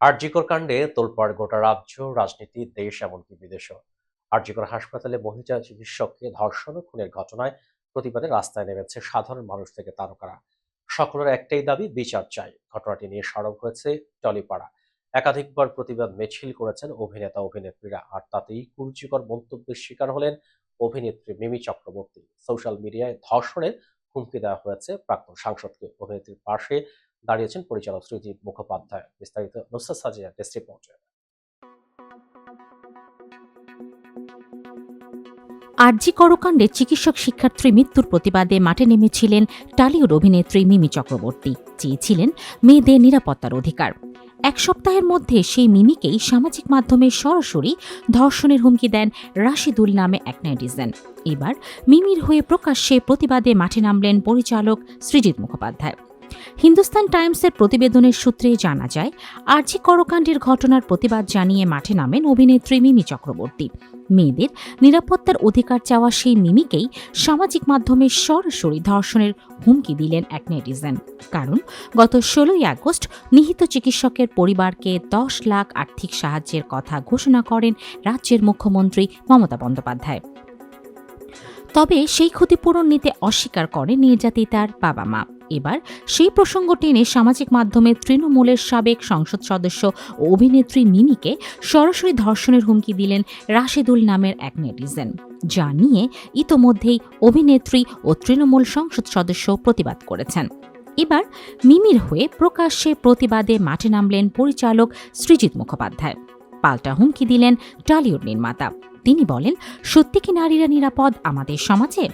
আরজিকর কাণ্ডে তোলপাড় গোটা রাজ্য, রাজনীতি, দেশ, এমনকি বিদেশও। আরজিকর হাসপাতালে মহিলা চিকিৎসককে ধর্ষণ ও খুনের ঘটনায় প্রতিবাদে রাস্তায় নেমেছে সাধারণ মানুষ থেকে তারকারা। সকলের একটাই দাবি, বিচার চাই। ঘটনাটি নিয়ে সরব হয়েছে টলিপাড়া। একাধিকবার প্রতিবাদ মিছিল করেছেন অভিনেতা, অভিনেত্রীরা। আর তাতেই কুরুচিকর মন্তব্যের শিকার হলেন অভিনেত্রী মিমি চক্রবর্তী। সোশ্যাল মিডিয়ায় ধর্ষণের হুমকি দেওয়া হয়েছে প্রাক্তন সাংসদকে। অভিনেত্রীর পাশে দাঁড়িয়েছেন পরিচালক সৃজিত মুখোপাধ্যায়। বিস্তারিত নুসরাত সাজিয়া টেস্ট রিপোর্টে। আরজি করকাণ্ডে চিকিৎসক শিক্ষার্থী মৃত্যুর প্রতিবাদে মাঠে নেমেছিলেন টালিউড অভিনেত্রী মিমি চক্রবর্তী। চেয়েছিলেন মেয়েদের নিরাপত্তার অধিকার। এক সপ্তাহের মধ্যে সেই মিমিকেই সামাজিক মাধ্যমে সরাসরি ধর্ষণের হুমকি দেন রাশিদুল নামে এক নেটিজেন এবার মিমির হয়ে প্রকাশ্যে প্রতিবাদে মাঠে নামলেন পরিচালক সৃজিত মুখোপাধ্যায়। হিন্দুস্তান টাইমসের প্রতিবেদনের সূত্রে জানা যায়, আর্জি করকাণ্ডের ঘটনার প্রতিবাদ জানিয়ে মাঠে নামেন অভিনেত্রী মিমি চক্রবর্তী। মেয়েদের নিরাপত্তার অধিকার চাওয়া সেই মিমিকেই সামাজিক মাধ্যমে সরাসরি ধর্ষণের হুমকি দিলেন এক নেটিজেন। কারণ, গত ষোলোই আগস্ট নিহিত চিকিৎসকের পরিবারকে দশ লাখ আর্থিক সাহায্যের কথা ঘোষণা করেন রাজ্যের মুখ্যমন্ত্রী মমতা বন্দ্যোপাধ্যায়। তবে সেই ক্ষতিপূরণ নিতে অস্বীকার করে নির্যাতিতার বাবা মা। এবার সেই প্রসঙ্গ টেনে সামাজিক মাধ্যমে তৃণমূলের সাবেক সংসদ সদস্য ও অভিনেত্রী মিমিকে সরাসরি ধর্ষণের হুমকি দিলেন রাশেদুল নামের এক নেটিজেন, যা নিয়ে ইতোমধ্যেই অভিনেত্রী ও তৃণমূল সংসদ সদস্য প্রতিবাদ করেছেন। এবার মিমির হয়ে প্রকাশ্যে প্রতিবাদে মাঠে নামলেন পরিচালক সৃজিত মুখোপাধ্যায়। পাল্টা হুমকি দিলেন টলিউড নির্মাতা। তিনি বলেন, সত্যি কি নারীরা নিরাপদ আমাদের সমাজে?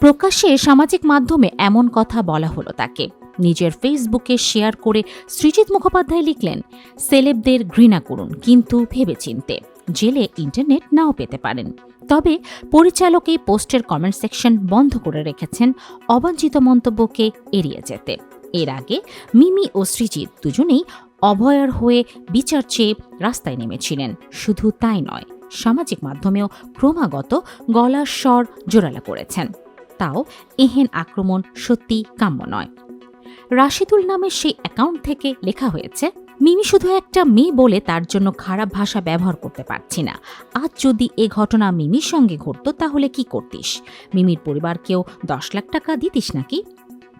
প্রকাশ্যে সামাজিক মাধ্যমে এমন কথা বলা হলো তাকে। নিজের ফেসবুকে শেয়ার করে সৃজিত মুখোপাধ্যায় লিখলেন, সেলেবদের ঘৃণা করুন, কিন্তু ভেবেচিন্তে। জেলে ইন্টারনেট নাও পেতে পারেন। তবে পরিচালক এই পোস্টের কমেন্ট সেকশন বন্ধ করে রেখেছেন অবাঞ্ছিত মন্তব্যকে এড়িয়ে যেতে। এর আগে মিমি ও সৃজিত দুজনেই অভয়ার হয়ে বিচার চেয়ে রাস্তায় নেমেছিলেন। শুধু তাই নয় সামাজিক মাধ্যমেও ক্রমাগত গলার স্বর জোরালা করেছেন। তাও এহেন আক্রমণ সত্যি কাম্য নয়। রাশিদুল নামের সেই অ্যাকাউন্ট থেকে লেখা হয়েছে, মিমি শুধু একটা মেয়ে বলে তার জন্য খারাপ ভাষা ব্যবহার করতে পারছি না। আজ যদি এ ঘটনা মিমির সঙ্গে ঘটত তাহলে কি করতিস? মিমির পরিবারকেও দশ লাখ টাকা দিতিস নাকি?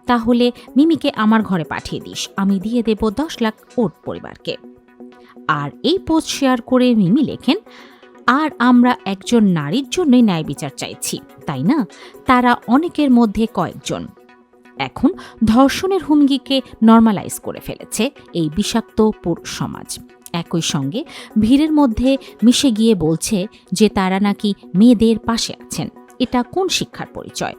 তাহলে মিমিকে আমার ঘরে পাঠিয়ে দিস। আমি দিয়ে দেব দশ লাখ ওর পরিবারকে। আর এই পোস্ট শেয়ার করে মিমি লেখেন আর আমরা একজন নারীর জন্যই ন্যায় বিচার চাইছি, তাই না? তারা অনেকের মধ্যে কয়েকজন। এখন ধর্ষণের হুমকিকে নর্মালাইজ করে ফেলেছে এই বিষাক্ত পুরুষ সমাজ। একই সঙ্গে ভিড়ের মধ্যে মিশে গিয়ে বলছে যে তারা নাকি মেয়েদের পাশে আছেন। এটা কোন শিক্ষার পরিচয়?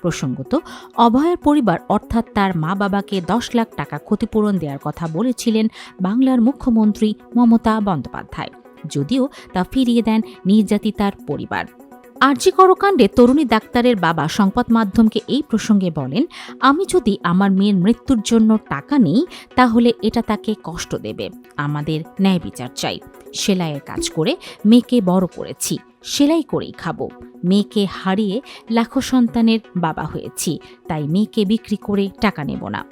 প্রসঙ্গত, অভয়ের পরিবার অর্থাৎ তার মা বাবাকে দশ লাখ টাকা ক্ষতিপূরণ দেওয়ার কথা বলেছিলেন বাংলার মুখ্যমন্ত্রী মমতা বন্দ্যোপাধ্যায়। যদিও তা ফিরিয়ে দেন নির্যাতিতার পরিবার। আরজি করকাণ্ডে তরুণী ডাক্তারের বাবা সংবাদ মাধ্যমকে এই প্রসঙ্গে বলেন, আমি যদি আমার মেয়ের মৃত্যুর জন্য টাকা নেই, তাহলে এটা তাকে কষ্ট দেবে। আমাদের ন্যায় বিচার চাই। সেলাইয়ের কাজ করে মেয়েকে বড় করেছি। সেলাই করেই খাব। মেয়েকে হারিয়ে লাখো সন্তানের বাবা হয়েছি। তাই মেয়েকে বিক্রি করে টাকা নেব না।